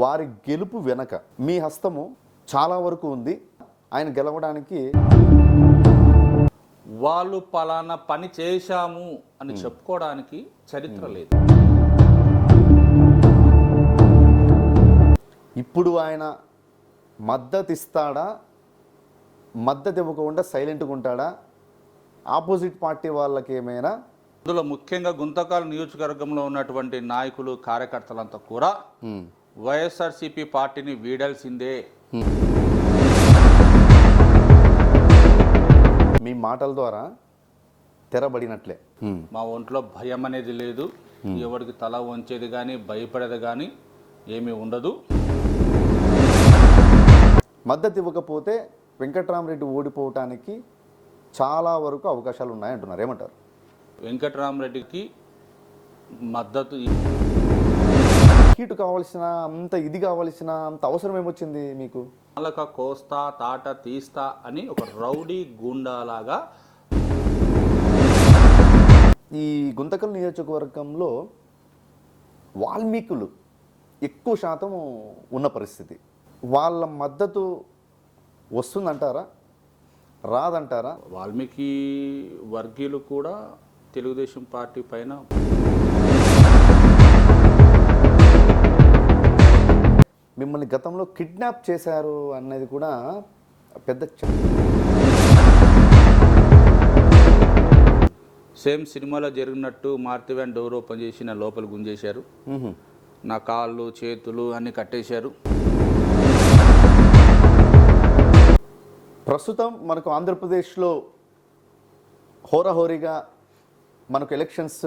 వారి గెలుపు వెనక మీ హస్తము చాలా వరకు ఉంది. ఆయన గెలవడానికి వాళ్ళు పలానా పని చేశాము అని చెప్పుకోవడానికి చరిత్ర లేదు. ఇప్పుడు ఆయన మద్దతు ఇస్తాడా మద్దతు ఇవ్వకుండా సైలెంట్గా ఉంటాడా? ఆపోజిట్ పార్టీ వాళ్ళకి ఏమైనా అందులో ముఖ్యంగా గుంతకాల నియోజకవర్గంలో ఉన్నటువంటి నాయకులు కార్యకర్తలంతా కూడా ఉమ్, వైఎస్ఆర్సీపీ పార్టీని వీడాల్సిందే. మీ మాటల ద్వారా తెరబడినట్లే. మా ఒంట్లో భయం అనేది లేదు. ఎవరికి తల వంచేది కానీ భయపడేది కానీ ఏమీ ఉండదు. మద్దతు ఇవ్వకపోతే వెంకట్రామరెడ్డి ఓడిపోవటానికి చాలా వరకు అవకాశాలు ఉన్నాయంటున్నారు ఏమంటారు? వెంకటరామరెడ్డికి మద్దతు హీటు కావాల్సిన అంత ఇది కావాల్సిన అంత అవసరం ఏమొచ్చింది మీకు? నాలక కోస్తా తాట తీస్తా అని ఒక రౌడీ గూండాలాగా ఈ గుంతకల్ నియోజకవర్గంలో వాల్మీకులు ఎక్కువ శాతం ఉన్న పరిస్థితి. వాళ్ళ మద్దతు వస్తుందంటారా? రాదంటారా? వాల్మీకి వర్గీయులు కూడా తెలుగుదేశం పార్టీ పైన మిమ్మల్ని గతంలో కిడ్నాప్ చేశారు అన్నది కూడా పెద్ద సేమ్ సినిమాలో జరిగినట్టు మార్తివ్యాన్ డోర్ ఓపెన్ చేసి నా లోపల గుంజేశారు. నా కాళ్ళు చేతులు అన్ని కట్టేశారు. ప్రస్తుతం మనకు ఆంధ్రప్రదేశ్లో హోరాహోరీగా మనకు ఎలక్షన్స్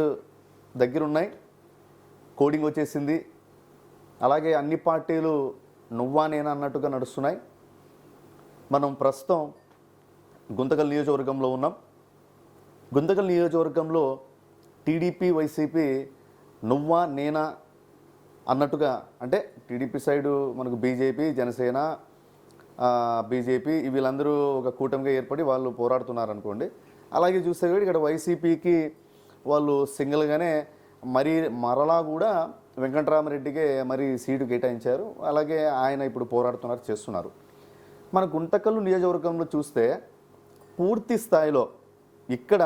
దగ్గరున్నాయి. కోడింగ్ వచ్చేసింది. అలాగే అన్ని పార్టీలు నువ్వా నేనా అన్నట్టుగా నడుస్తున్నాయి. మనం ప్రస్తుతం గుంతకల్ నియోజకవర్గంలో ఉన్నాం. గుంతకల్ నియోజకవర్గంలో టీడీపీ వైసీపీ నువ్వా నేనా అన్నట్టుగా అంటే టీడీపీ సైడు మనకు బీజేపీ జనసేన బీజేపీ వీళ్ళందరూ ఒక కూటమిగా ఏర్పడి వాళ్ళు పోరాడుతున్నారు అనుకోండి అలాగే చూస్తే కూడా ఇక్కడ వైసీపీకి వాళ్ళు సింగిల్గానే మరి మరలా కూడా వెంకటరామరెడ్డికే మరి సీటు కేటాయించారు. అలాగే ఆయన ఇప్పుడు పోరాడుతున్నారు చేస్తున్నారు. మన గుంతకల్లు నియోజకవర్గంలో చూస్తే పూర్తి స్థాయిలో ఇక్కడ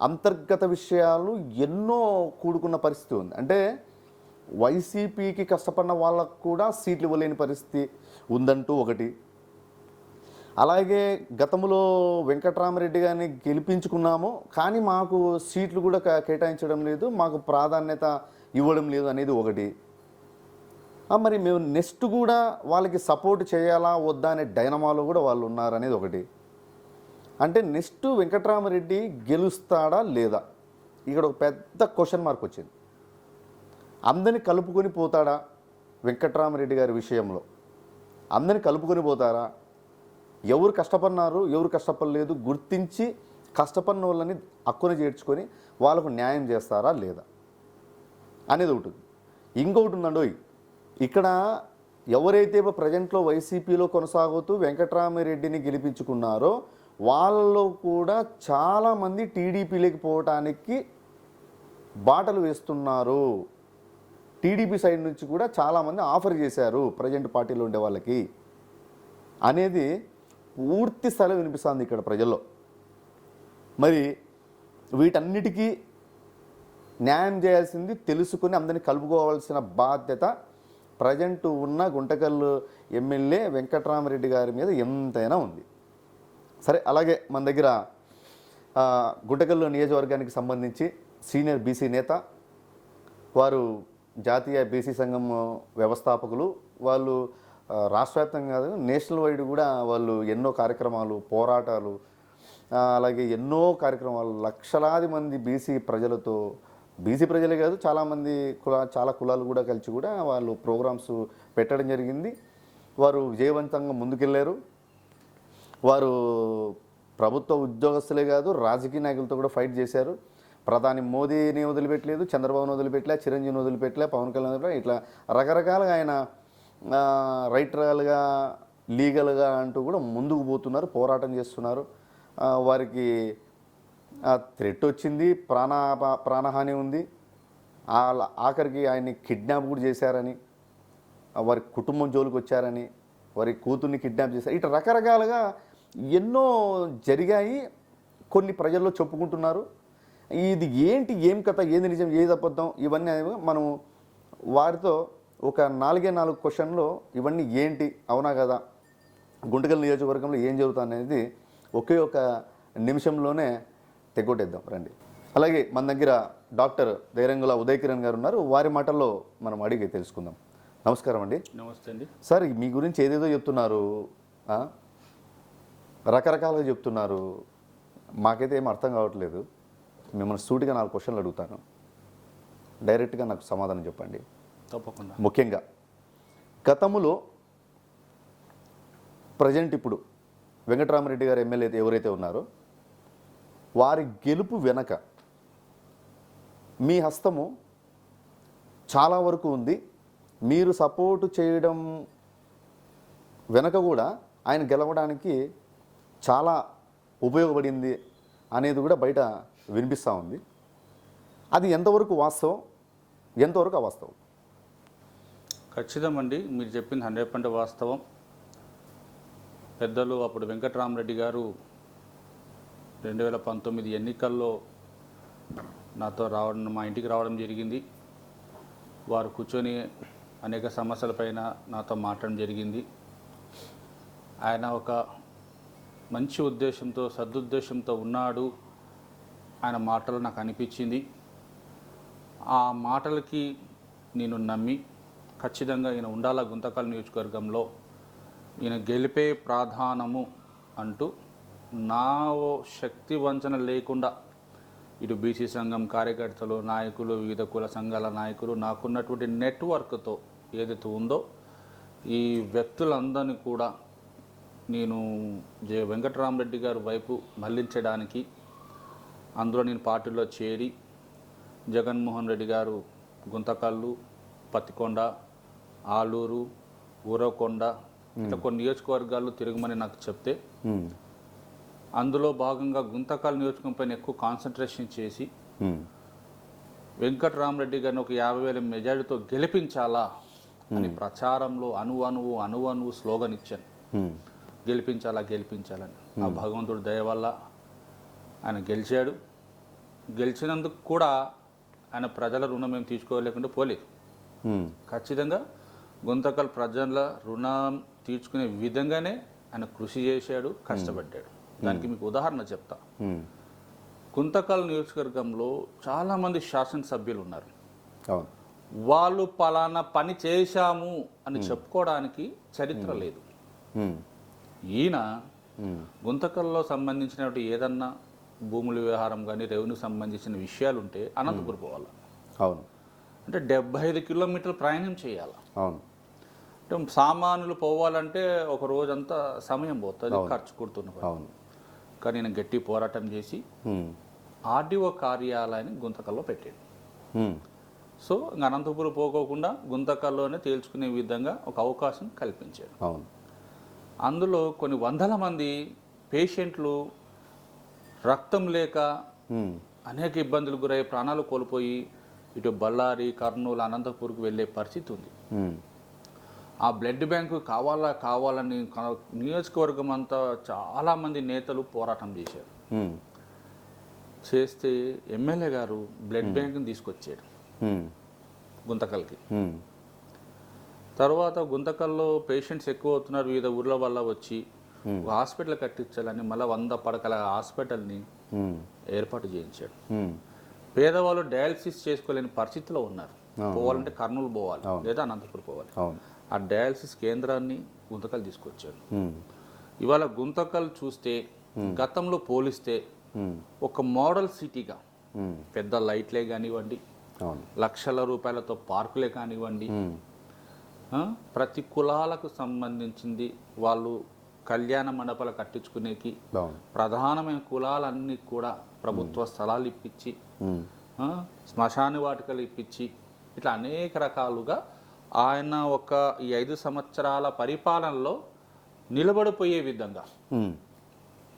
అంతర్గత విషయాలు ఎన్నో కూడుకున్న పరిస్థితి ఉంది. అంటే వైసీపీకి కష్టపడిన వాళ్ళకు కూడా సీట్లు ఇవ్వలేని పరిస్థితి ఉందంటూ ఒకటి. అలాగే గతంలో వెంకట్రామరెడ్డి గారిని గెలిపించుకున్నాము కానీ మాకు సీట్లు కూడా కేటాయించడం లేదు. మాకు ప్రాధాన్యత ఇవ్వడం లేదు అనేది ఒకటి. మరి మేము నెక్స్ట్ కూడా వాళ్ళకి సపోర్ట్ చేయాలా వద్దా అనే డైనమాలో కూడా వాళ్ళు ఉన్నారనేది ఒకటి. అంటే నెక్స్ట్ వెంకట్రామరెడ్డి గెలుస్తాడా లేదా? ఇక్కడ ఒక పెద్ద క్వశ్చన్ మార్క్ వచ్చింది. అందరిని కలుపుకొని పోతాడా వెంకట్రామరెడ్డి గారి విషయంలో? అందరిని కలుపుకొని పోతారా? ఎవరు కష్టపడినారు ఎవరు కష్టపడలేదు గుర్తించి కష్టపడిన వాళ్ళని హక్కున చేర్చుకొని వాళ్ళకు న్యాయం చేస్తారా లేదా? అనేది ఒకటి ఇంకొకటి ఉందండి ఇక్కడ ఎవరైతే ప్రజెంట్లో వైసీపీలో కొనసాగుతూ వెంకటరామిరెడ్డిని గెలిపించుకున్నారో వాళ్ళలో కూడా చాలామంది టీడీపీలోకి పోవటానికి బాటలు వేస్తున్నారు. టీడీపీ సైడ్ నుంచి కూడా చాలామంది ఆఫర్ చేశారు ప్రజెంట్ పార్టీలో ఉండే వాళ్ళకి. అనేది పూర్తి స్థలం వినిపిస్తుంది ఇక్కడ ప్రజల్లో. మరి వీటన్నిటికీ న్యాయం చేయాల్సింది తెలుసుకుని అందరిని కలుపుకోవాల్సిన బాధ్యత ప్రజెంట్ ఉన్న గుంటకల్లు ఎమ్మెల్యే వెంకట్రామరెడ్డి గారి మీద ఎంతైనా ఉంది. సరే అలాగే మన దగ్గర గుంటకల్లు నియోజకవర్గానికి సంబంధించి సీనియర్ బీసీ నేత వారు జాతీయ బీసీ సంఘం వ్యవస్థాపకులు వాళ్ళు రాష్ట్రవ్యాప్తంగా కాదు నేషనల్ వైడ్ కూడా వాళ్ళు ఎన్నో కార్యక్రమాలు పోరాటాలు అలాగే ఎన్నో కార్యక్రమాలు లక్షలాది మంది బీసీ ప్రజలతో బీసీ ప్రజలే కాదు చాలామంది కుల చాలా కులాలు కూడా కలిసి కూడా వాళ్ళు ప్రోగ్రామ్స్ పెట్టడం జరిగింది. వారు విజయవంతంగా ముందుకెళ్ళారు వారు ప్రభుత్వ ఉద్యోగస్తులే కాదు రాజకీయ నాయకులతో కూడా ఫైట్ చేశారు. ప్రధాని మోదీని వదిలిపెట్టలేదు చంద్రబాబుని వదిలిపెట్టలే చిరంజీవిని వదిలిపెట్టలే పవన్ కళ్యాణ్ ఇట్లా రకరకాలుగా ఆయన రైటర్లుగా లీగల్గా అంటూ కూడా ముందుకు పోతున్నారు పోరాటం చేస్తున్నారు. వారికి థ్రెట్ వచ్చింది ప్రాణ ప్రాణహాని ఉంది. ఆఖరికి ఆయన్ని కిడ్నాప్ కూడా చేశారని వారి కుటుంబం జోలికి వచ్చారని వారి కూతుర్ని కిడ్నాప్ చేశారు. ఇట్లా రకరకాలుగా ఎన్నో జరిగాయి కొన్ని ప్రజల్లో చెప్పుకుంటున్నారు. ఇది ఏంటి ఏం కథ ఏది నిజం ఏది అబద్ధం ఇవన్నీ మనం వారితో ఒక నాలుగే నాలుగు క్వశ్చన్లో ఇవన్నీ ఏంటి అవునా కదా? గుంటకల్ నియోజకవర్గంలో ఏం జరుగుతుంది అనేది ఒకే ఒక నిమిషంలోనే తెగొట్టేద్దాం రండి. అలాగే మన దగ్గర డాక్టర్ ధైర్యంగుల ఉదయ్ కిరణ్ గారు ఉన్నారు. వారి మాటల్లో మనం అడిగి తెలుసుకుందాం. నమస్కారం అండి. నమస్తే అండి. సార్ మీ గురించి ఏదేదో చెప్తున్నారు? రకరకాలుగా చెప్తున్నారు. మాకైతే ఏం అర్థం కావట్లేదు. మిమ్మల్ని సూటిగా నాలుగు క్వశ్చన్లు అడుగుతాను. డైరెక్ట్గా నాకు సమాధానం చెప్పండి. తప్పకుండా. ముఖ్యంగా గతములో ప్రజెంట్ ఇప్పుడు వెంకటరామరెడ్డి గారు ఎమ్మెల్యే ఎవరైతే ఉన్నారో వారి గెలుపు వెనక మీ హస్తము చాలా వరకు ఉంది. మీరు సపోర్టు చేయడం వెనక కూడా ఆయన గెలవడానికి చాలా ఉపయోగపడింది అనేది కూడా బయట వినిపిస్తూ ఉంది. అది ఎంతవరకు వాస్తవం? ఎంతవరకు అవాస్తవం? ఖచ్చితమండి. మీరు చెప్పింది హండ్రెడ్ పర్సెంట్ వాస్తవం. పెద్దలు అప్పుడు వెంకటరామరెడ్డి గారు రెండు వేల పంతొమ్మిది ఎన్నికల్లో నాతో రావడం మా ఇంటికి రావడం జరిగింది. వారు కూర్చొని అనేక సమస్యలపైన నాతో మాట్లాడడం జరిగింది. ఆయన ఒక మంచి ఉద్దేశంతో సదుద్దేశంతో ఉన్నాడు. ఆయన మాటలు నాకు అనిపించింది. ఆ మాటలకి నేను నమ్మి ఖచ్చితంగా ఈయన ఉండాల గుంతకల్ నియోజకవర్గంలో ఈయన గెలిపే ప్రాధానము అంటూ నా ఓ శక్తి వంచన లేకుండా ఇటు బీసీ సంఘం కార్యకర్తలు నాయకులు వివిధ కుల సంఘాల నాయకులు నాకున్నటువంటి నెట్వర్క్తో ఏదైతే ఉందో ఈ వ్యక్తులందరినీ కూడా నేను జె. వెంకటరామరెడ్డి గారి వైపు మళ్ళించడానికి అందులో నేను పార్టీలో చేరి జగన్మోహన్ రెడ్డి గారు గుంతకల్లు పత్తికొండ ఆలూరు ఊరకొండ ఇట్లా కొన్ని నియోజకవర్గాల్లో తిరగమని నాకు చెప్తే అందులో భాగంగా గుంతకల్ నియోజకవర్గం పైన ఎక్కువ కాన్సన్ట్రేషన్ చేసి వెంకటరామరెడ్డి గారిని ఒక యాభై వేల మెజారిటీతో గెలిపించాలా అని ప్రచారంలో అణువు అణువు అణువు అణువు స్లోగన్ ఇచ్చాను. గెలిపించాలా గెలిపించాలని. ఆ భగవంతుడి దయ వల్ల ఆయన గెలిచాడు. గెలిచినందుకు కూడా ఆయన ప్రజల రుణం మేము తీసుకోలేకుండా పోలేదు. ఖచ్చితంగా గుంతకల్ ప్రజల రుణం తీర్చుకునే విధంగానే ఆయన కృషి చేశాడు కష్టపడ్డాడు. దానికి మీకు ఉదాహరణ చెప్తా. ఉమ్. గుంతకల్ నియోజకవర్గంలో చాలామంది శాసనసభ్యులు ఉన్నారు వాళ్ళు పలానా పని చేశాము అని చెప్పుకోవడానికి చరిత్ర లేదు. ఈయన గుంతకల్లో సంబంధించినటువంటి ఏదన్నా భూముల వ్యవహారం కానీ రెవెన్యూ సంబంధించిన విషయాలు ఉంటే అనంతపురం పోవాలి? అవును. అంటే డెబ్బై ఐదు కిలోమీటర్లు ప్రయాణం చేయాలి? అవును. అంటే సామాన్యులు పోవాలంటే ఒక రోజంతా సమయం పోతుంది ఖర్చు కుడుతున్న అవును. కానీ నేను గట్టి పోరాటం చేసి ఆర్డీఓ కార్యాలయాన్ని గుంతకల్లో పెట్టాడు. ఉమ్, సో ఇంక అనంతపురం పోకోకుండా గుంతకల్లోనే తేల్చుకునే విధంగా ఒక అవకాశం కల్పించాడు. అవును. అందులో కొన్ని వందల మంది పేషెంట్లు రక్తం లేక అనేక ఇబ్బందులు గురై ప్రాణాలు కోల్పోయి ఇటు బళ్ళారి కర్నూలు అనంతపూర్కి వెళ్ళే పరిస్థితి ఉంది. ఆ బ్లడ్ బ్యాంకు కావాలా కావాలని నియోజకవర్గం అంతా చాలామంది నేతలు పోరాటం చేశారు. చేస్తే ఎమ్మెల్యే గారు బ్లడ్ బ్యాంక్ని తీసుకొచ్చాడు గుంతకల్కి. తర్వాత గుంతకల్లో పేషెంట్స్ ఎక్కువ అవుతున్నారు వివిధ ఊర్ల వల్ల వచ్చి హాస్పిటల్ కట్టించాలని మళ్ళీ వంద పడకల హాస్పిటల్ని ఏర్పాటు చేయించాడు పేదవాళ్ళు డయాలసిస్ చేసుకోలేని పరిస్థితిలో ఉన్నారు. పోవాలంటే కర్నూలు పోవాలి. లేదా అనంతపురం పోవాలి. ఆ డయాలసిస్ కేంద్రాన్ని గుంతకల్ తీసుకొచ్చాడు ఉమ్, ఇవాళ గుంతకల్ చూస్తే గతంలో పోలిస్తే ఒక మోడల్ సిటీగా పెద్ద లైట్లే కానివ్వండి లక్షల రూపాయలతో పార్కులే కానివ్వండి ప్రతి కులాలకు సంబంధించింది వాళ్ళు కళ్యాణ మండపాలు కట్టించుకునేకి ప్రధానమైన కులాలన్నీ కూడా ప్రభుత్వ స్థలాలు ఇప్పించి శ్మశాన వాటికలు ఇప్పించి ఇట్లా అనేక రకాలుగా ఆయన ఒక ఈ ఐదు సంవత్సరాల పరిపాలనలో నిలబడిపోయే విధంగా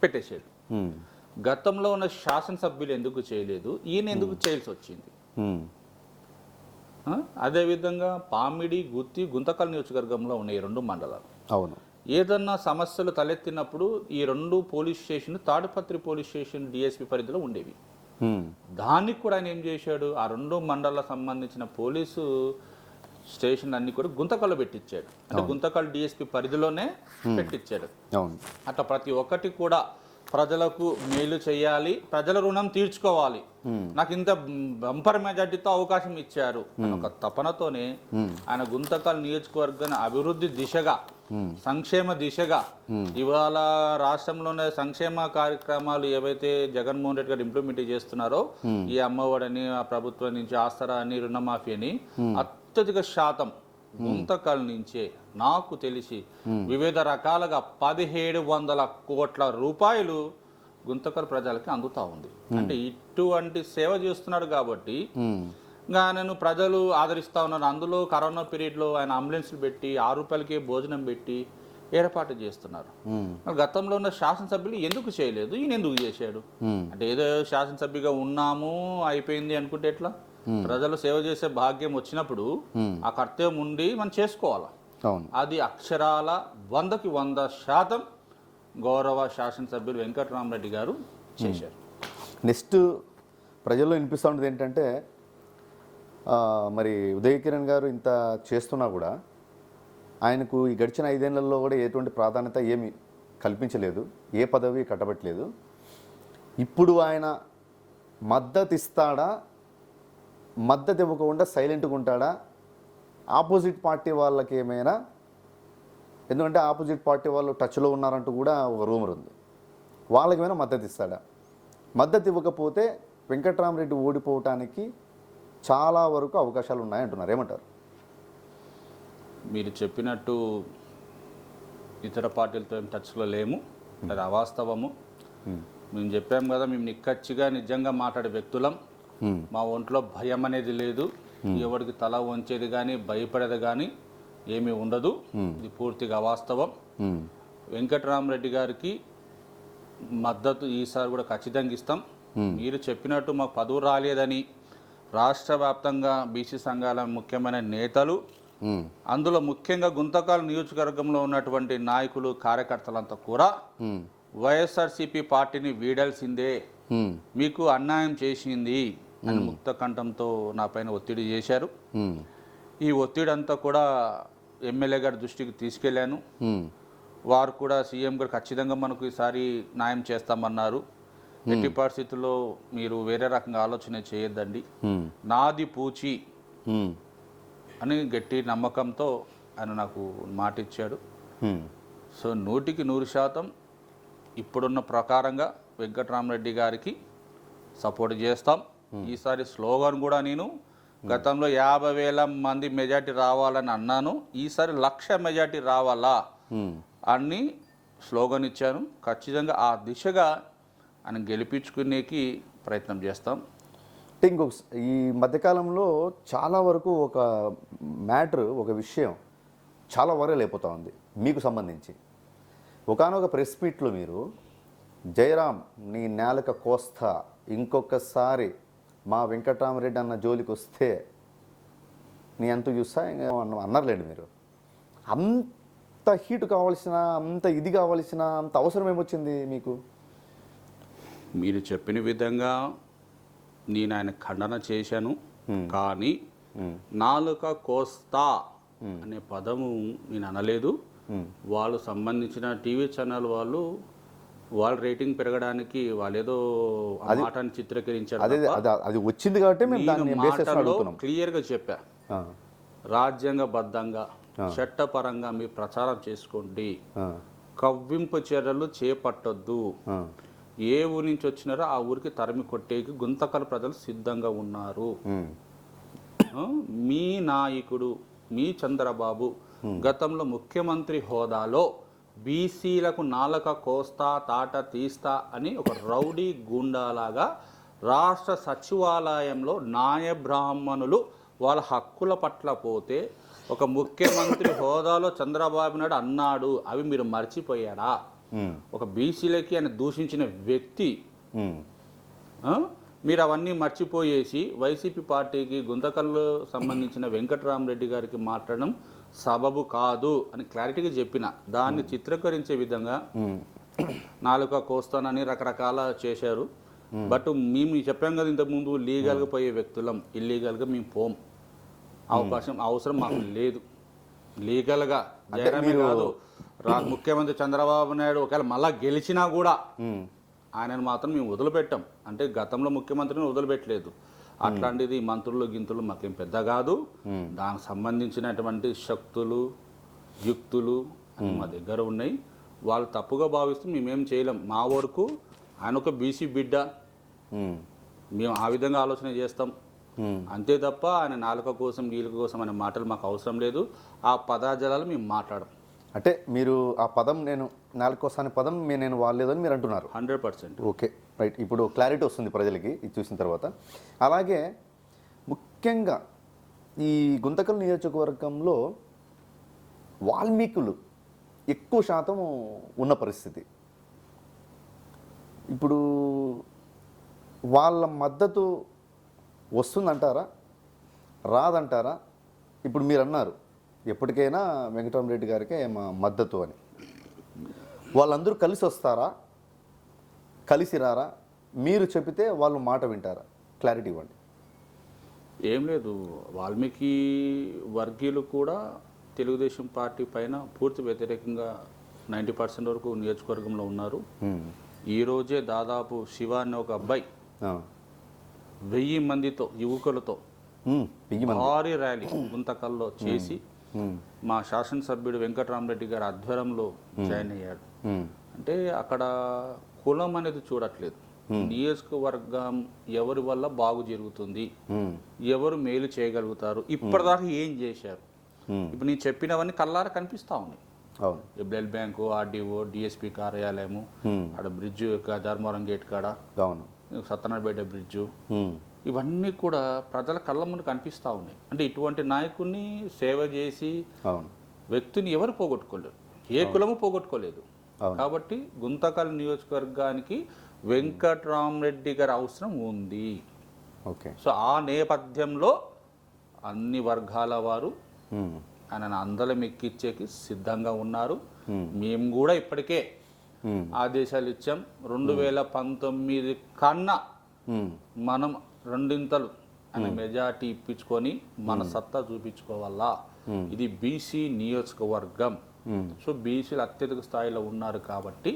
పెట్టేశాడు. గతంలో ఉన్న శాసనసభ్యులు ఎందుకు చేయలేదు? ఈయన ఎందుకు చేయాల్సి వచ్చింది? అదేవిధంగా పామిడి గుత్తి గుంతకల్ నియోజకవర్గంలో ఉన్నాయి ఈ రెండు మండలాలు. అవును. ఏదన్నా సమస్యలు తలెత్తినప్పుడు ఈ రెండు police station Tadipatri police station DSP పరిధిలో ఉండేవి. దానికి కూడా ఆయన ఏం చేశాడు? ఆ రెండు మండలాలకు సంబంధించిన పోలీసు స్టేషన్ అన్ని కూడా గుంతకల్లో పెట్టించాడు అంటే గుంతకల్ డిఎస్పి పరిధిలోనే పెట్టించాడు అట్లా ప్రతి ఒక్కటి కూడా ప్రజలకు మేలు చేయాలి ప్రజల రుణం తీర్చుకోవాలి. నాకు ఇంత బంపర్ మెజార్టీతో అవకాశం ఇచ్చారు. ఒక తపనతోనే ఆయన గుంతకల్ నియోజకవర్గాన్ని అభివృద్ధి దిశగా సంక్షేమ దిశగా ఇవాళ రాష్ట్రంలోనే సంక్షేమ కార్యక్రమాలు ఏవైతే జగన్మోహన్ రెడ్డి గారు ఇంప్లిమెంట్ చేస్తున్నారో ఈ అమ్మఒడని ఆ ప్రభుత్వం నుంచి ఆసరా అని రుణమాఫీ అని అత్యధిక శాతం గుంతకల్ నుంచే నాకు తెలిసి వివిధ రకాలుగా పదిహేడు వందల కోట్ల రూపాయలు గుంతకల్ ప్రజలకి అందుతా ఉంది. అంటే ఇటువంటి సేవ చేస్తున్నాడు కాబట్టి నేను ప్రజలు ఆదరిస్తా ఉన్నారు. అందులో కరోనా పీరియడ్లో ఆయన అంబులెన్స్లు పెట్టి ఆరు రూపాయలకి భోజనం పెట్టి ఏర్పాటు చేస్తున్నారు. గతంలో ఉన్న శాసనసభ్యులు ఎందుకు చేయలేదు? ఈయన ఎందుకు చేశాడు? అంటే ఏదో శాసనసభ్యుగా ఉన్నాము అయిపోయింది అనుకుంటే ఎట్లా? ప్రజలు సేవ చేసే భాగ్యం వచ్చినప్పుడు ఆ కర్తవ్యం ఉండి మనం చేసుకోవాలి? అవును. అది అక్షరాల వందకి వంద శాతం గౌరవ శాసనసభ్యులు వెంకటరామరెడ్డి గారు చేశారు. నెక్స్ట్ ప్రజల్లో వినిపిస్తూ ఉండేది ఏంటంటే మరి ఉదయ్ కిరణ్ గారు ఇంత చేస్తున్నా కూడా ఆయనకు ఈ గడిచిన ఐదేళ్ళలో కూడా ఎటువంటి ప్రాధాన్యత ఏమి కల్పించలేదు ఏ పదవి కట్టబట్టలేదు. ఇప్పుడు ఆయన మద్దతు ఇస్తాడా మద్దతు ఇవ్వకుండా సైలెంట్గా ఉంటాడా? ఆపోజిట్ పార్టీ వాళ్ళకి ఏమైనా? ఎందుకంటే ఆపోజిట్ పార్టీ వాళ్ళు టచ్లో ఉన్నారంటూ కూడా ఒక రూమర్ ఉంది. వాళ్ళకి ఏమైనా మద్దతు ఇస్తాడా? మద్దతు ఇవ్వకపోతే వెంకట్రామరెడ్డి ఓడిపోవటానికి చాలా వరకు అవకాశాలు ఉన్నాయంటున్నారు ఏమంటారు? మీరు చెప్పినట్టు ఇతర పార్టీలతో ఏం టచ్లో లేము. అది అవాస్తవము. మేము చెప్పాం కదా మేము నిక్కచ్చిగా నిజంగా మాట్లాడే వ్యక్తులం. మా ఒంట్లో భయం అనేది లేదు. ఎవరికి తల వంచేది కానీ భయపడేది కానీ ఏమీ ఉండదు. ఇది పూర్తిగా అవాస్తవం. వెంకటరామరెడ్డి గారికి మద్దతు ఈసారి కూడా ఖచ్చితంగా ఇస్తాం. మీరు చెప్పినట్టు మాకు పదవు రాలేదని రాష్ట్ర వ్యాప్తంగా బీసీ సంఘాల ముఖ్యమైన నేతలు అందులో ముఖ్యంగా గుంతకాల నియోజకవర్గంలో ఉన్నటువంటి నాయకులు కార్యకర్తలంతా కూడా వైఎస్ఆర్సీపీ పార్టీని వీడాల్సిందే. మీకు అన్యాయం చేసింది. అని ముక్త కంఠంతో నా పైన ఒత్తిడి చేశారు. ఈ ఒత్తిడి అంతా కూడా ఎమ్మెల్యే గారి దృష్టికి తీసుకెళ్ళాను వారు కూడా సీఎం గారు ఖచ్చితంగా మనకు ఈసారి న్యాయం చేస్తామన్నారు. ఎట్టి పరిస్థితుల్లో మీరు వేరే రకంగా ఆలోచన చేయొద్దండి. నాది పూచి అని గట్టి నమ్మకంతో ఆయన నాకు మాట ఇచ్చాడు సో నూటికి నూరు శాతం ఇప్పుడున్న ప్రకారంగా వెంకటరామరెడ్డి గారికి సపోర్ట్ చేస్తాం. ఈసారి స్లోగన్ కూడా నేను గతంలో యాభై వేల మంది మెజార్టీ రావాలని అన్నాను. ఈసారి లక్ష మెజార్టీ రావాలా. అని స్లోగన్ ఇచ్చాను. ఖచ్చితంగా ఆ దిశగా ఆయన గెలిపించుకునేకి ప్రయత్నం చేస్తాం. స- ఈ మధ్యకాలంలో చాలా వరకు ఒక మ్యాటర్ ఒక విషయం చాలా వైరల్ అయిపోతా ఉంది మీకు సంబంధించి. ఒకనొక ప్రెస్ మీట్లో మీరు జయరాం నీ నేలక కోస్తా ఇంకొకసారి మా వెంకటరామరెడ్డి అన్న జోలికి వస్తే నీ అంతు చూస్తా అన్నారులేండి మీరు. అంత హీట్ కావాల్సిన అంత ఇది కావాల్సిన అంత అవసరం ఏమొచ్చింది మీకు? మీరు చెప్పిన విధంగా నేను ఆయన ఖండన చేశాను. కానీ నాలుక కోస్తా అనే పదము నేను అనలేదు. వాళ్ళు సంబంధించిన టీవీ ఛానల్ వాళ్ళు వాళ్ళ రేటింగ్ పెరగడానికి వాళ్ళు ఏదో ఆ మాటని చిత్రీకరించారు అదే వచ్చింది కాబట్టి మేము దాన్ని అడుగుతున్నాం క్లియర్గా చెప్పా. రాజ్యాంగబద్ధంగా చట్టపరంగా మీరు ప్రచారం చేసుకోండి. కవ్వింపు చర్యలు చేపట్టొద్దు. ఏ ఊరి నుంచి వచ్చినారో ఆ ఊరికి తరిమి కొట్టేకి గుంతకల ప్రజలు సిద్ధంగా ఉన్నారు. మీ నాయకుడు మీ చంద్రబాబు గతంలో ముఖ్యమంత్రి హోదాలో బీసీలకు నాలక కోస్తా తాట తీస్తా అని ఒక రౌడీ గూండాలాగా రాష్ట్ర సచివాలయంలో నాయ బ్రాహ్మణులు వాళ్ళ హక్కుల పట్ల పోతే ఒక ముఖ్యమంత్రి హోదాలో చంద్రబాబు నాయుడు అన్నాడు అవి మీరు మర్చిపోయారా? ఒక బీసీలకి ఆయన దూషించిన వ్యక్తి? మీరు అవన్నీ మర్చిపోయేసి వైసీపీ పార్టీకి గుంతకల్లు సంబంధించిన వెంకటరామరెడ్డి గారికి మాట్లాడడం సబబు కాదు అని క్లారిటీగా చెప్పిన. దాన్ని చిత్రీకరించే విధంగా నాలుక కోస్తానని రకరకాల చేశారు. బట్ మేము చెప్పాం కదా ఇంతకుముందు లీగల్గా పోయే వ్యక్తులం ఇల్లీగల్గా మేము పోం. అవకాశం అవసరం మాకు లేదు. లీగల్గా జగనమే కాదు. రా ముఖ్యమంత్రి చంద్రబాబు నాయుడు ఒకవేళ మళ్ళా గెలిచినా కూడా ఆయనను మాత్రం మేము వదిలిపెట్టాం. అంటే గతంలో ముఖ్యమంత్రిని వదిలిపెట్టలేదు. అట్లాంటిది మంత్రులు గింతులు మాకేం పెద్ద కాదు. దానికి సంబంధించినటువంటి శక్తులు యుక్తులు మా దగ్గర ఉన్నాయి. వాళ్ళు తప్పుగా భావిస్తూ మేమేం చేయలేం. మా వరకు ఆయన ఒక బీసీ బిడ్డ. మేము. ఆ విధంగా ఆలోచన చేస్తాం. అంతే తప్ప ఆయన నాలుక కోసం గీలుక కోసం అనే మాటలు మాకు అవసరం లేదు. ఆ పదాజలాలు మేము మాట్లాడం అంటే మీరు ఆ పదం నేను నాలుకోసం అనే పదం నేను వాడలేదని మీరు అంటున్నారు. Hundred percent. Okay right. ఇప్పుడు క్లారిటీ వస్తుంది ప్రజలకి ఇది చూసిన తర్వాత. అలాగే ముఖ్యంగా ఈ గుంతకల్ నియోజకవర్గంలో వాల్మీకులు ఎక్కువ శాతం ఉన్న పరిస్థితి. ఇప్పుడు వాళ్ళ మద్దతు వస్తుందంటారా? రాదంటారా? ఇప్పుడు మీరు అన్నారు ఎప్పటికైనా వెంకటరామరెడ్డి గారికే మా మద్దతు అని. వాళ్ళందరూ కలిసి వస్తారా? కలిసి రారా? మీరు చెబితే వాళ్ళు మాట వింటారా? క్లారిటీ ఇవ్వండి. ఏం లేదు. వాల్మీకి వర్గీయులు కూడా తెలుగుదేశం పార్టీ పైన పూర్తి వ్యతిరేకంగా నైంటీ పర్సెంట్ వరకు నియోజకవర్గంలో ఉన్నారు. ఉమ్. ఈ రోజే దాదాపు శివ అనే ఒక అబ్బాయి. వెయ్యి మందితో యువకులతో భారీ ర్యాలీ గుంతకల్లో చేసి. మా శాసనసభ్యుడు వెంకటరామరెడ్డి గారి ఆధ్వర్యంలో జాయిన్ అయ్యాడు. అంటే అక్కడ కులం అనేది చూడట్లేదు. నియోజకవర్గం ఎవరి వల్ల బాగు జరుగుతుంది. ఎవరు మేలు చేయగలుగుతారు? ఇప్పటిదాకా ఏం చేశారు. ఇప్పుడు నేను చెప్పినవన్నీ కల్లారా కనిపిస్తా ఉన్నాయి. బ్లడ్ బ్యాంకు ఆర్డీఓ డిఎస్పి కార్యాలయము. అక్కడ బ్రిడ్జ్ ధర్మవరం గేట్ కాడ సత్యనారాయణపేట బ్రిడ్జు. ఇవన్నీ కూడా ప్రజల కళ్ళ ముందు కనిపిస్తూ ఉన్నాయి అంటే ఇటువంటి నాయకుడిని సేవ చేసి అవును వ్యక్తిని ఎవరు పోగొట్టుకోలేరు ఏ కులము పోగొట్టుకోలేదు. కాబట్టి గుంతకల్ నియోజకవర్గానికి వెంకట్రామరెడ్డి గారి అవసరం ఉంది ఓకే సో ఆ నేపథ్యంలో అన్ని వర్గాల వారు. ఆయన అందలం ఎక్కిచ్చేకి సిద్ధంగా ఉన్నారు. మేము కూడా ఇప్పటికే. ఆదేశాలు ఇచ్చాం రెండు వేల పంతొమ్మిది కన్నా. మనం రెండింతలు ఆయన మెజార్టీ ఇప్పించుకొని మన సత్తా చూపించుకోవాలా? ఇది బీసీ నియోజకవర్గం. సో బీసీలు అత్యధిక స్థాయిలో ఉన్నారు కాబట్టి.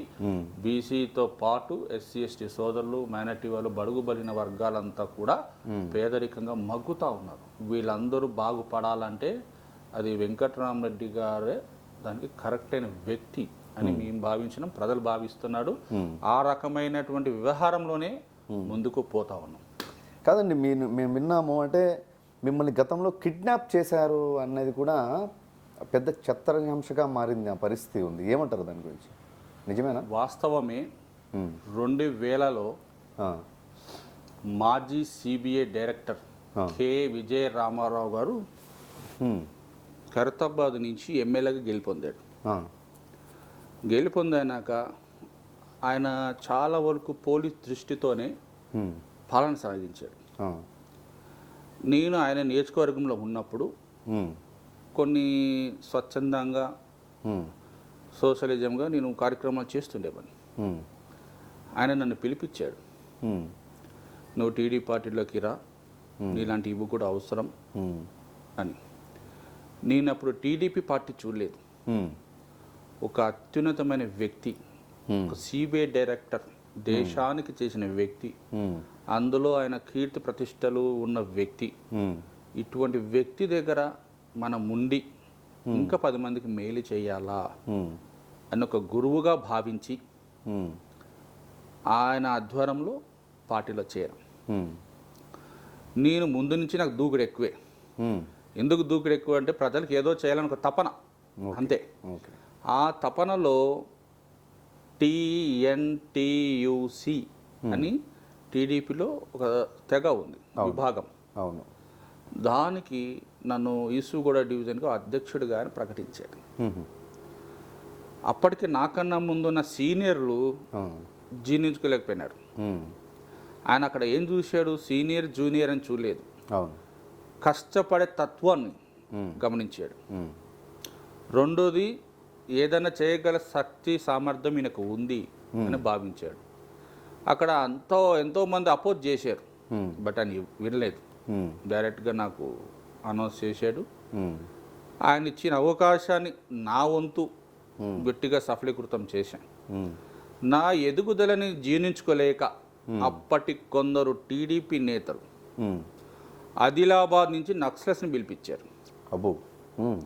బీసీతో పాటు ఎస్సీ ఎస్టీ సోదరులు మైనార్టీ వాళ్ళు బడుగు బలిన వర్గాలంతా కూడా పేదరికంగా మగ్గుతా ఉన్నారు. వీళ్ళందరూ బాగుపడాలంటే అది వెంకటరామరెడ్డి గారే దానికి కరెక్ట్ అయిన వ్యక్తి అని మేము. భావించినాం ప్రజలు భావిస్తున్నాడు. ఆ రకమైనటువంటి వ్యవహారంలోనే ముందుకు పోతా ఉన్నాం. కాదండి మీరు మేము విన్నాము అంటే మిమ్మల్ని గతంలో కిడ్నాప్ చేశారు అనేది కూడా పెద్ద చత్తరాంశగా మారింది ఆ పరిస్థితి ఉంది ఏమంటారు దాని గురించి నిజమేనా వాస్తవమే. రెండు వేలలో. మాజీ CBI director. K Vijaya Ramarao గారు. ఖైరతాబాద్ నుంచి ఎమ్మెల్యేగా గెలుపొందాడు. గెలుపొందాక ఆయన చాలా వరకు పోలీస్ దృష్టితోనే. పాలన సాగించాడు. నేను ఆయన నియోజకవర్గంలో ఉన్నప్పుడు. కొన్ని స్వచ్ఛందంగా. సోషలిజంగా నేను కార్యక్రమాలు చేస్తుండేవాడిని. ఆయన నన్ను పిలిపించాడు. నువ్వు టీడీ పార్టీలోకి రా నీలాంటి ఇవి కూడా అవసరం. అని నేను అప్పుడు టీడీపీ పార్టీ చూడలేదు. ఒక అత్యున్నతమైన వ్యక్తి. ఒక సిబిఐ డైరెక్టర్ దేశానికి చేసిన వ్యక్తి. అందులో ఆయన కీర్తి ప్రతిష్టలు ఉన్న వ్యక్తి. ఇటువంటి వ్యక్తి దగ్గర మనం ఉండి ఇంకా పది మందికి మేలు చేయాలా. అని ఒక గురువుగా భావించి. ఆయన ఆధ్వర్యంలో పార్టీలో చేరాం ఉమ్. నేను ముందు నుంచి నాకు దూకుడు ఎక్కువే. ఎందుకు దూకుడు ఎక్కువ అంటే ప్రజలకు ఏదో చేయాలని ఒక తపన అంతే ఆ తపనలో టిఎన్టీయుసి అని టీడీపీలో ఒక తెగ ఉంది విభాగం. అవును. దానికి నన్ను ఈసుగూడ డివిజన్గా అధ్యక్షుడిగా అని ప్రకటించాడు. అప్పటికి నాకన్నా ముందున్న సీనియర్లు. జీర్ణించుకోలేకపోయినారు. ఆయన అక్కడ ఏం చూశాడు? సీనియర్ జూనియర్ అని చూడలేదు. అవును. కష్టపడే తత్వాన్ని. గమనించాడు. రెండోది ఏదైనా చేయగల శక్తి సామర్థ్యం ఈయనకు ఉంది అని భావించాడు. అక్కడ ఎంతో ఎంతో మంది అపోజ్ చేశారు. బట్ అని వినలేదు. డైరెక్ట్గా నాకు అనౌన్స్ చేశాడు. ఆయన ఇచ్చిన అవకాశాన్ని నా వంతు గట్టిగా సఫలీకృతం చేశాను. నా ఎదుగుదలని జీర్ణించుకోలేక అప్పటి కొందరు టీడీపీ నేతలు. ఆదిలాబాద్ నుంచి నక్సలస్ని పిలిపించారు అబ్బో మ్మ్.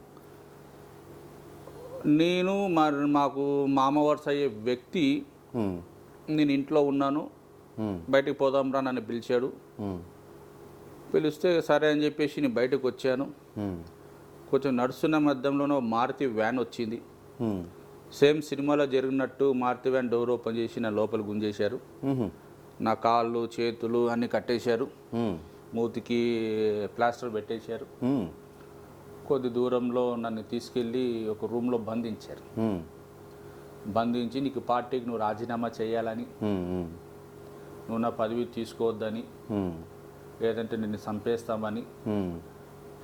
నేను మరి మాకు మామ వరుస అయ్యే వ్యక్తి. నేను ఇంట్లో ఉన్నాను. బయటికి పోదాం రా నన్ను పిలిచాడు. పిలిస్తే సరే అని చెప్పేసి నేను బయటకు వచ్చాను. కొంచెం నడుస్తున్న మధ్యంలోనో మారుతి వ్యాన్ వచ్చింది. సేమ్ సినిమాలో జరిగినట్టు మారుతి వ్యాన్ డోర్ ఓపెన్ చేసి నా లోపల గుంజేశారు. నా కాళ్ళు చేతులు అన్నీ కట్టేశారు. మూతికి ప్లాస్టర్ పెట్టేశారు. కొద్ది దూరంలో నన్ను తీసుకెళ్ళి ఒక రూమ్లో బంధించారు. బంధించి నీకు పార్టీకి నువ్వు రాజీనామా చేయాలని. నువ్వు నా పదవి తీసుకోవద్దని. లేదంటే నిన్ను చంపేస్తామని.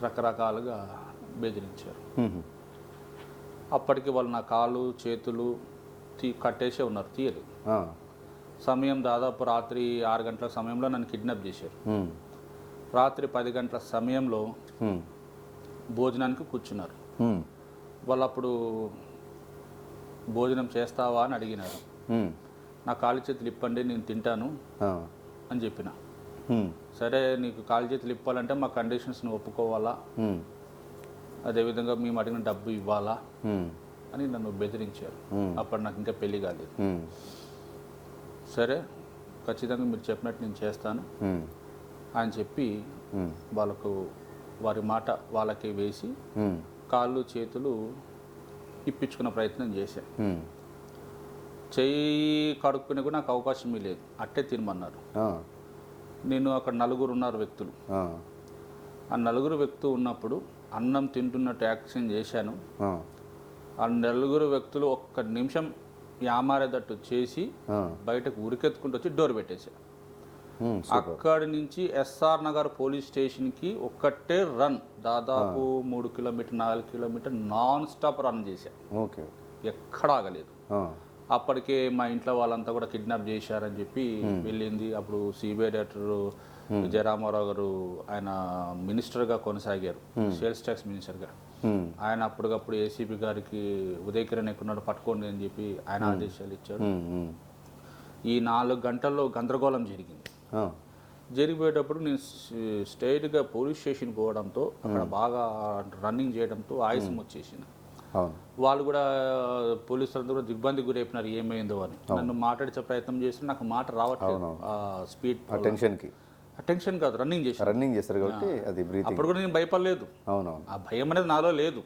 రకరకాలుగా బెదిరించారు. అప్పటికి వాళ్ళు నా కాళ్ళు చేతులు తీ కట్టేసే ఉన్నారు తీయలేదు. సమయం దాదాపు రాత్రి ఆరు గంటల సమయంలో నన్ను కిడ్నాప్ చేశారు. రాత్రి పది గంటల సమయంలో. భోజనానికి కూర్చున్నారు మ్మ్. వాళ్ళు అప్పుడు భోజనం చేస్తావా అని అడిగినారు. నా కాలు చేతులు ఇప్పండి నేను తింటాను. అని చెప్పిన. సరే నీకు కాలు చేతులు ఇప్పాలంటే మా కండిషన్స్ని ఒప్పుకోవాలా మ్మ్. అదేవిధంగా మేము అడిగిన డబ్బు ఇవ్వాలా. అని నన్ను బెదిరించారు. అప్పుడు నాకు ఇంకా పెళ్ళి కాలేదు. సరే ఖచ్చితంగా మీరు చెప్పినట్టు నేను చేస్తాను. అని చెప్పి. వాళ్ళకు వారి మాట వాళ్ళకి వేసి. కాళ్ళు చేతులు ఇప్పించుకునే ప్రయత్నం చేశాను. చెయ్యి కడుక్కునే కూడా నాకు అవకాశం లేదు అట్టే తినమన్నారు. నేను అక్కడ నలుగురు ఉన్నారు వ్యక్తులు ఆ. నలుగురు వ్యక్తులు ఉన్నప్పుడు అన్నం తింటున్నట్టు యాక్షన్ చేశాను ఆ. నలుగురు వ్యక్తులు ఒక్క నిమిషం యామారేటట్టు చేసి. బయటకు ఉరికెత్తుకుంటూ వచ్చి డోర్ పెట్టేశారు అక్కడి నుంచి ఎస్ఆర్ నగర్ పోలీస్ స్టేషన్కి ఒక్కటే రన్. దాదాపు మూడు కిలోమీటర్ నాలుగు కిలోమీటర్ నాన్ స్టాప్ రన్ చేశాను ఓకే ఎక్కడ ఆగలేదు. అప్పటికే మా ఇంట్లో వాళ్ళంతా కూడా కిడ్నాప్ చేశారని చెప్పి వెళ్ళింది. అప్పుడు సిబిఐ డైరెక్టర్ విజయరామారావు గారు ఆయన మినిస్టర్గా కొనసాగారు. సేల్స్ ట్యాక్స్ మినిస్టర్గా. ఆయన అప్పటికప్పుడు ఏసీబీ గారికి ఉదయ్ కిరణ్ ఎక్కడున్నాడు పట్టుకోండి అని చెప్పి ఆయన ఆదేశాలు. మ్మ్. ఈ నాలుగు గంటల్లో గందరగోళం జరిగింది. జరిగిపోయేటప్పుడు నేను స్- స్ట్రైట్గా పోలీస్ స్టేషన్ పోవడంతో అక్కడ బాగా రన్నింగ్ చేయడంతో ఆయాసం వచ్చేసింది. వాళ్ళు కూడా పోలీసులందరూ కూడా దిగ్బంది గురైపోయినారు ఏమైందో అని. నన్ను మాట్లాడించే ప్రయత్నం చేస్తే నాకు మాట రావట్లేదు ఆ స్పీడ్ టెన్షన్కి. టెన్షన్ కాదు రన్నింగ్ చేసి రన్నింగ్ చేస్తారు కాబట్టి అది అప్పుడు కూడా నేను భయపడలేదు. అవునవును. ఆ భయం అనేది నాలో లేదు.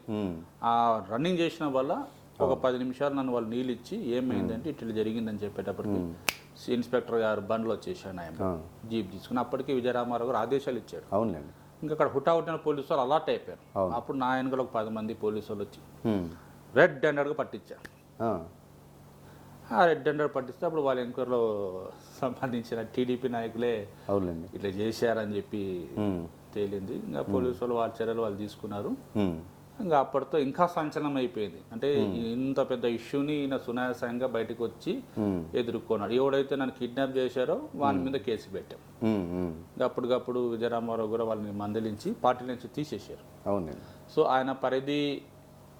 ఆ రన్నింగ్ చేసిన వల్ల ఒక పది నిమిషాలు నన్ను వాళ్ళు నీళ్ళు ఇచ్చి ఏమైందంటే ఇట్లా జరిగిందని చెప్పేటప్పటికి ఇన్స్పెక్టర్ గారు బండ్లో వచ్చేసాను ఆయన. జీప్ తీసుకుని అప్పటికి విజయరామారావు గారు ఆదేశాలు ఇచ్చాడు అవునులేండి ఇంకా అక్కడ హుటాహుటిన పోలీసు వాళ్ళు అలర్ట్ అయిపోయారు అప్పుడు నా వెనకాల ఒక పది మంది పోలీసు వాళ్ళు వచ్చి. రెడ్ హ్యాండెడ్గా పట్టించారు ఆ. రెడ్ హ్యాండెడ్ పట్టిస్తే అప్పుడు వాళ్ళ ఎంక్వైరీలో సంబంధించిన టీడీపీ నాయకులే ఇట్లా చేశారని చెప్పి. తేలింది ఇంకా పోలీసు వాళ్ళు వాళ్ళ చర్యలు వాళ్ళు తీసుకున్నారు. ఇంకా అప్పటితో ఇంకా సంచలనం అయిపోయింది అంటే ఇంత పెద్ద ఇష్యూని ఈయన సునాయాసంగా బయటకు వచ్చి మ్మ్. ఎదుర్కొన్నాడు. ఎవడైతే నన్ను కిడ్నాప్ చేశారో వాని మీద కేసు పెట్టాం. అప్పటికప్పుడు విజయరామారావు కూడా వాళ్ళని మందలించి పార్టీ నుంచి తీసేశారు. సో ఆయన పరిధి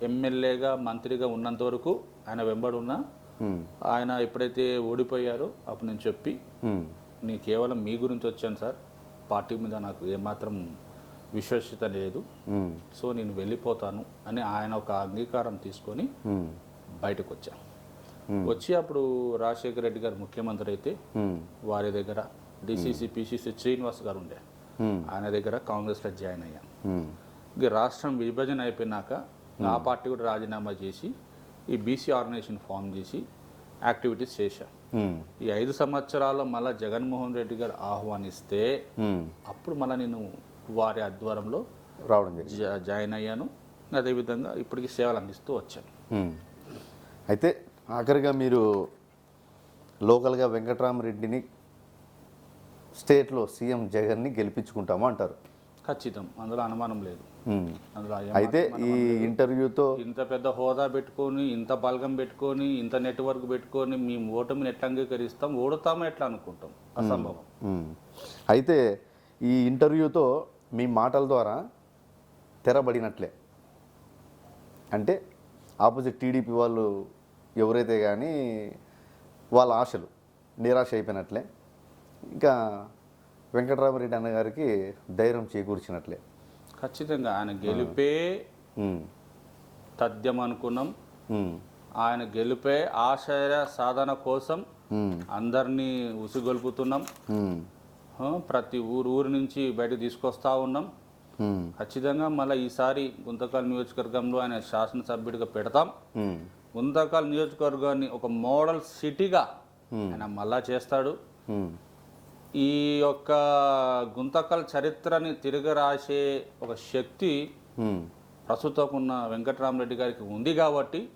ఎమ్మెల్యేగా మంత్రిగా ఉన్నంత వరకు ఆయన వెంబడి ఉన్నా మ్మ్. ఆయన ఎప్పుడైతే ఓడిపోయారో అప్పుడు నేను చెప్పి. నేను కేవలం మీ గురించి వచ్చాను సార్. పార్టీ మీద నాకు ఏమాత్రం విశ్వసిత లేదు. సో నేను వెళ్ళిపోతాను అని ఆయన ఒక అంగీకారం తీసుకొని. బయటకు వచ్చాను వచ్చి అప్పుడు రాజశేఖర రెడ్డి గారు ముఖ్యమంత్రి అయితే. వారి దగ్గర డిసిసి పిసిసి శ్రీనివాస్ గారు ఉండే. ఆయన దగ్గర కాంగ్రెస్లో జాయిన్ అయ్యాను. ఇక రాష్ట్రం విభజన అయిపోయినాక ఆ పార్టీ కూడా రాజీనామా చేసి ఈ బీసీ ఆర్గనైజేషన్ ఫామ్ చేసి యాక్టివిటీస్ చేశాను. ఈ ఐదు సంవత్సరాల్లో మళ్ళీ జగన్మోహన్ రెడ్డి గారు ఆహ్వానిస్తే. అప్పుడు మళ్ళీ నేను వారి ఆధ్వర్యంలో రావడం జరిగింది. జాయిన్ అయ్యాను. అదేవిధంగా ఇప్పటికి సేవలు అందిస్తూ వచ్చాను. అయితే ఆఖరిగా మీరు లోకల్గా వెంకట్రామరెడ్డిని స్టేట్లో సీఎం జగన్ని గెలిపించుకుంటాము అంటారు. ఖచ్చితం. అందులో అనుమానం లేదు. అయితే ఈ ఇంటర్వ్యూతో ఇంత పెద్ద హోదా పెట్టుకొని ఇంత బలగం పెట్టుకొని ఇంత నెట్వర్క్ పెట్టుకొని మేము ఓటమిని ఎట్లా అంగీకరిస్తాం ఓడుతామో ఎట్లా అనుకుంటాం? అసంభవం. అయితే ఈ ఇంటర్వ్యూతో మీ మాటల ద్వారా తెరబడినట్లే. అంటే ఆపోజిట్ టీడీపీ వాళ్ళు ఎవరైతే కానీ వాళ్ళ ఆశలు నిరాశ అయిపోయినట్లే. ఇంకా వెంకటరామరెడ్డి అన్నగారికి ధైర్యం చేకూర్చినట్లే. ఖచ్చితంగా ఆయన గెలిపే. తథ్యం అనుకున్నాం. ఆయన గెలిపే ఆశయ సాధన కోసం. అందరినీ ఉసిగొల్పుతున్నాం. ప్రతి ఊరు ఊరు నుంచి బయట తీసుకొస్తా ఉన్నాం. ఖచ్చితంగా మళ్ళీ ఈసారి గుంతకల్ నియోజకవర్గంలో ఆయన శాసనసభ్యుడిగా పెడతాం. గుంతకల్ నియోజకవర్గాన్ని ఒక మోడల్ సిటీగా ఆయన మళ్ళా చేస్తాడు. ఈ యొక్క గుంతకల్ చరిత్రని తిరిగి రాసే ఒక శక్తి. ప్రస్తుతం ఉన్న వెంకటరామరెడ్డి గారికి ఉంది కాబట్టి.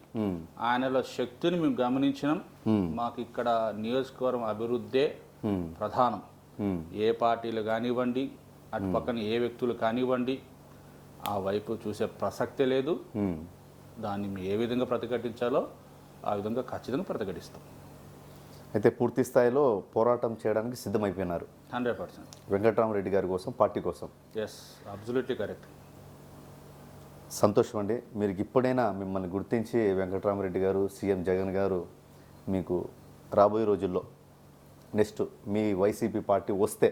ఆయనలో శక్తిని మేము గమనించినాం. మాకు ఇక్కడ నియోజకవర్గం అభివృద్ధే. ప్రధానం. ఏ పార్టీలు కానివ్వండి అటు పక్కన ఏ వ్యక్తులు కానివ్వండి ఆ వైపు చూసే ప్రసక్తే లేదు. దాన్ని ఏ విధంగా ప్రతిఘటించాలో ఆ విధంగా ఖచ్చితంగా ప్రతిఘటిస్తాం. అయితే పూర్తి స్థాయిలో పోరాటం చేయడానికి సిద్ధమైపోయినారు. Hundred percent. వెంకటరామరెడ్డి గారి కోసం పార్టీ కోసం. ఎస్ అబ్జల్యూట్లీ కరెక్ట్ సంతోషం అండి. మీరు ఇప్పుడైనా మిమ్మల్ని గుర్తించి వెంకటరామరెడ్డి గారు సీఎం జగన్ గారు మీకు రాబోయే రోజుల్లో నెక్స్ట్ మీ వైసీపీ పార్టీ వస్తే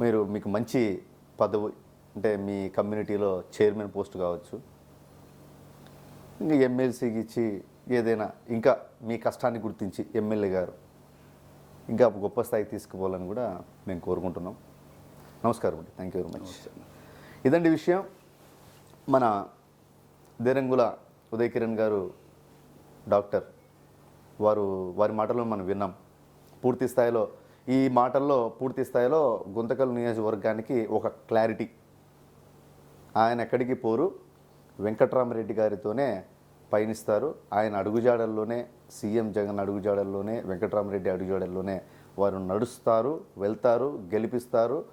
మీరు మీకు మంచి పదవి అంటే మీ కమ్యూనిటీలో చైర్మన్ పోస్ట్ కావచ్చు. ఇంకా ఎమ్మెల్సీకి ఇచ్చి ఏదైనా ఇంకా మీ కష్టాన్ని గుర్తించి ఎమ్మెల్యే గారు ఇంకా గొప్ప స్థాయికి తీసుకుపోవాలని కూడా మేము కోరుకుంటున్నాం. నమస్కారం అండి. థ్యాంక్ యూ వెరీ మచ్ ఇదండి విషయం. మన దేరంగుల ఉదయ్ కిరణ్ గారు డాక్టర్ వారు వారి మాటలను మనం విన్నాం. పూర్తి స్థాయిలో ఈ మాటల్లో పూర్తి స్థాయిలో గుంతకల్ నియోజకవర్గానికి ఒక క్లారిటీ. ఆయన ఎక్కడికి పోరు వెంకట్రామరెడ్డి గారితోనే పయనిస్తారు. ఆయన అడుగుజాడల్లోనే సీఎం జగన్ అడుగుజాడల్లోనే వెంకట్రామరెడ్డి అడుగుజాడల్లోనే వారు నడుస్తారు వెళ్తారు గెలిపిస్తారు.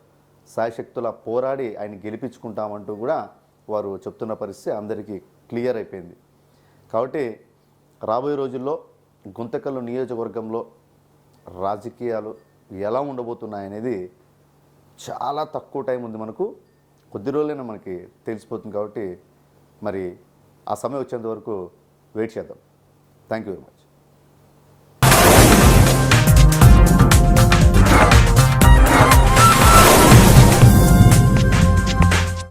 సాయశక్తుల పోరాడి ఆయన గెలిపించుకుంటామంటూ కూడా వారు చెప్తున్న పరిస్థితి అందరికీ క్లియర్ అయిపోయింది. కాబట్టి రాబోయే రోజుల్లో గుంతకల్లు నియోజకవర్గంలో రాజకీయాలు ఎలా ఉండబోతున్నాయనేది చాలా తక్కువ టైం ఉంది మనకు. కొద్ది రోజులైనా మనకి తెలిసిపోతుంది కాబట్టి మరి ఆ సమయం వచ్చేంత వరకు వెయిట్ చేద్దాం. Thank you very much